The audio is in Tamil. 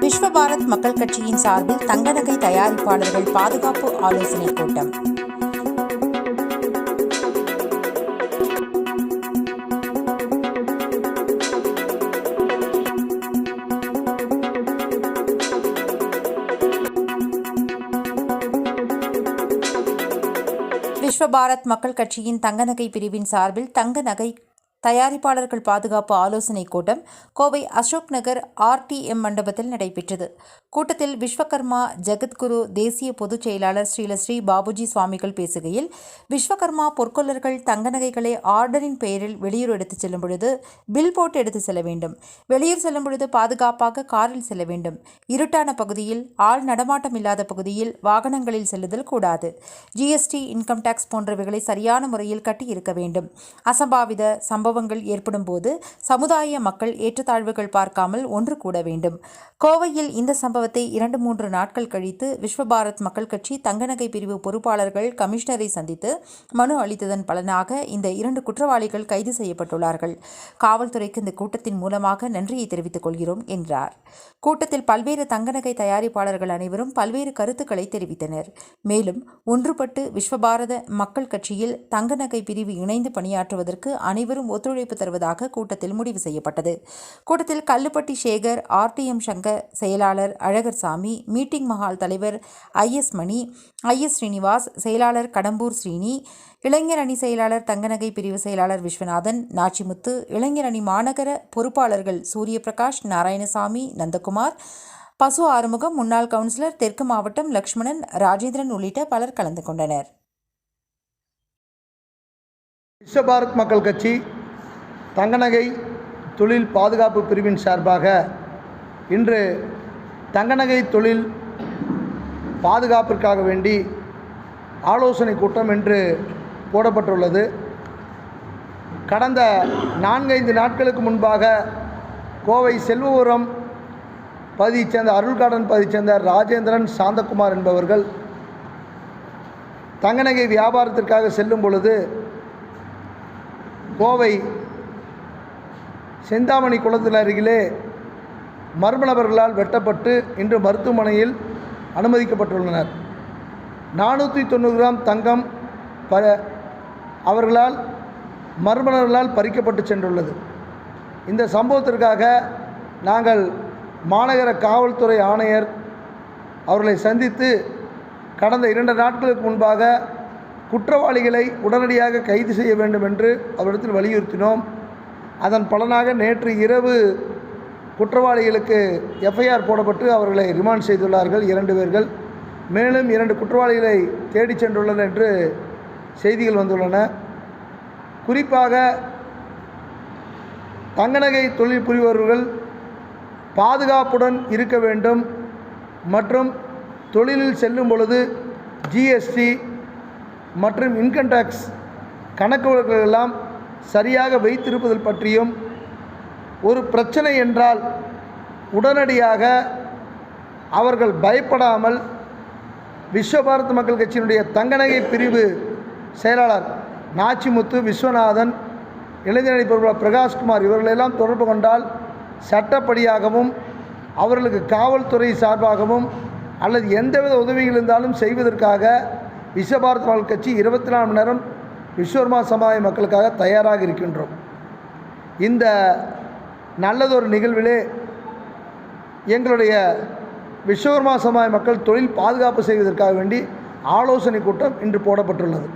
விஸ்வ பாரத் மக்கள் கட்சியின் சார்பில் தங்க நகை தயாரிப்பாளர்கள் பாதுகாப்பு ஆலோசனை கூட்டம். விஸ்வ பாரத் மக்கள் கட்சியின் தங்க நகை பிரிவின் சார்பில் தங்க நகை தயாரிப்பாளர்கள் பாதுகாப்பு ஆலோசனைக் கூட்டம் கோவை அசோக் நகர் ஆர்டிஎம் மண்டபத்தில் நடைபெற்றது. கூட்டத்தில் விஸ்வகர்மா ஜெகத்குரு தேசிய பொதுச் செயலாளர் ஸ்ரீலஸ்ரீ பாபுஜி சுவாமிகள் பேசுகையில் விஸ்வகர்மா பொற்கொள்ளர்கள் தங்க நகைகளை ஆர்டரின் பெயரில் வெளியூர் எடுத்துச் செல்லும் பொழுது பில் போட்டு எடுத்து செல்ல வேண்டும். வெளியூர் செல்லும் பொழுது பாதுகாப்பாக காரில் செல்ல வேண்டும். இருட்டான பகுதியில் ஆள் நடமாட்டம் இல்லாத பகுதியில் வாகனங்களில் செல்லுதல் கூடாது. ஜிஎஸ்டி இன்கம் டேக்ஸ் போன்றவைகளை சரியான முறையில் கட்டி இருக்க வேண்டும். அசம்பாவித சம்பவ சம்பவங்கள் ஏற்படும் போது சமுதாய மக்கள் ஏற்றத்தாழ்வுகள் பார்க்காமல் ஒன்று கூட வேண்டும். கோவையில் இந்த சம்பவத்தை இரண்டு மூன்று நாட்கள் கழித்து விஸ்வபாரத் மக்கள் கட்சி தங்கநகை பிரிவு பொறுப்பாளர்கள் கமிஷனரை சந்தித்து மனு அளித்ததன் பலனாக இந்த இரண்டு குற்றவாளிகள் கைது செய்யப்பட்டுள்ளார்கள். காவல்துறைக்கு இந்த கூட்டத்தின் மூலமாக நன்றியை தெரிவித்துக் கொள்கிறோம் என்றார். கூட்டத்தில் பல்வேறு தங்கநகை தயாரிப்பாளர்கள் அனைவரும் பல்வேறு கருத்துக்களை தெரிவித்தனர். மேலும் ஒன்றுபட்டு விஸ்வபாரத மக்கள் கட்சியில் தங்கநகை பிரிவு இணைந்து பணியாற்றுவதற்கு அனைவரும் ஒத்துழைப்பு தருவதாக கூட்டத்தில் முடிவு செய்யப்பட்டது. கூட்டத்தில் கல்லுப்பட்டி சேகர் ஆர்டிஎம் சங்கர் செயலாளர் அழகர் சாமி மீட்டிங் மஹால் தலைவர் ஐஎஸ் மணி ஐஎஸ் ஸ்ரீனிவாஸ் செயலாளர் கடம்பூர் ஸ்ரீனி இளைஞர் அணி செயலாளர் தங்கநகை பிரிவு செயலாளர் விஸ்வநாதன் நாச்சிமுத்து இளைஞர் அணி மாநகர பொறுப்பாளர்கள் சூரியபிரகாஷ் நாராயணசாமி நந்தகுமார் பசு ஆறுமுகம் முன்னாள் கவுன்சிலர் தெற்கு மாவட்டம் லக்ஷ்மணன் ராஜேந்திரன் உள்ளிட்ட பலர் கலந்து கொண்டனர். விஸ்வபாரத் மக்கள் கட்சி தங்கநகை தொழில் பாதுகாப்பு பிரிவின் சார்பாக இன்று தங்கநகை தொழில் பாதுகாப்பிற்காக வேண்டி ஆலோசனை கூட்டம் என்று போடப்பட்டுள்ளது. கடந்த நான்கைந்து நாட்களுக்கு முன்பாக கோவை செல்வபுரம் பகுதியைச் சேர்ந்த அருள்காடன் பகுதியைச் சேர்ந்த ராஜேந்திரன் சாந்தகுமார் என்பவர்கள் தங்கநகை வியாபாரத்திற்காக செல்லும் பொழுது கோவை செந்தாமணி குளத்தில் அருகிலே மர்ம நபர்களால் வெட்டப்பட்டு இன்று மருத்துவமனையில் அனுமதிக்கப்பட்டுள்ளனர். நானூற்றி தொண்ணூறு கிராம் தங்கம் ப அவர்களால் மர்மணர்களால் பறிக்கப்பட்டு சென்றுள்ளது. இந்த சம்பவத்திற்காக நாங்கள் மாநகர காவல்துறை ஆணையர் அவர்களை சந்தித்து கடந்த இரண்டு நாட்களுக்கு முன்பாக குற்றவாளிகளை உடனடியாக கைது செய்ய வேண்டும் என்று அவரிடத்தில் வலியுறுத்தினோம். அதன் பலனாக நேற்று இரவு குற்றவாளிகளுக்கு எஃப்ஐஆர் போடப்பட்டு அவர்களை ரிமாண்ட் செய்துள்ளார்கள். இரண்டு பேர்கள். மேலும் இரண்டு குற்றவாளிகளை தேடிச் சென்றுள்ளனர் என்று செய்திகள் வந்துள்ளன. குறிப்பாக தங்கநகை தொழில் புரிபவர்கள் பாதுகாப்புடன் இருக்க வேண்டும். மற்றும் தொழிலில் செல்லும் பொழுது ஜிஎஸ்டி மற்றும் இன்கம் டேக்ஸ் கணக்கு எல்லாம் சரியாக வைத்திருப்பதில் பற்றியும் ஒரு பிரச்சனை என்றால் உடனடியாக அவர்கள் பயப்படாமல் விஸ்வபாரத் மக்கள் கட்சியினுடைய தங்கநகை பிரிவு செயலாளர் நாச்சிமுத்து விஸ்வநாதன் இளைஞரணி பொருளாளர் பிரகாஷ்குமார் இவர்களெல்லாம் தொடர்பு கொண்டால் சட்டப்படியாகவும் அவர்களுக்கு காவல்துறை சார்பாகவும் அல்லது எந்தவித உதவிகள் இருந்தாலும் செய்வதற்காக விஸ்வபாரத் மக்கள் கட்சி இருபத்தி நாலு மணி நேரம் விஸ்வர்மா சமாதி மக்களுக்காக தயாராக இருக்கின்றோம். இந்த நல்லதொரு நிகழ்விலே எங்களுடைய விஸ்வகர்மா சமாய மக்கள் தொழில் பாதுகாப்பு செய்வதற்காக வேண்டி ஆலோசனை கூட்டம் இன்று போடப்பட்டுள்ளது.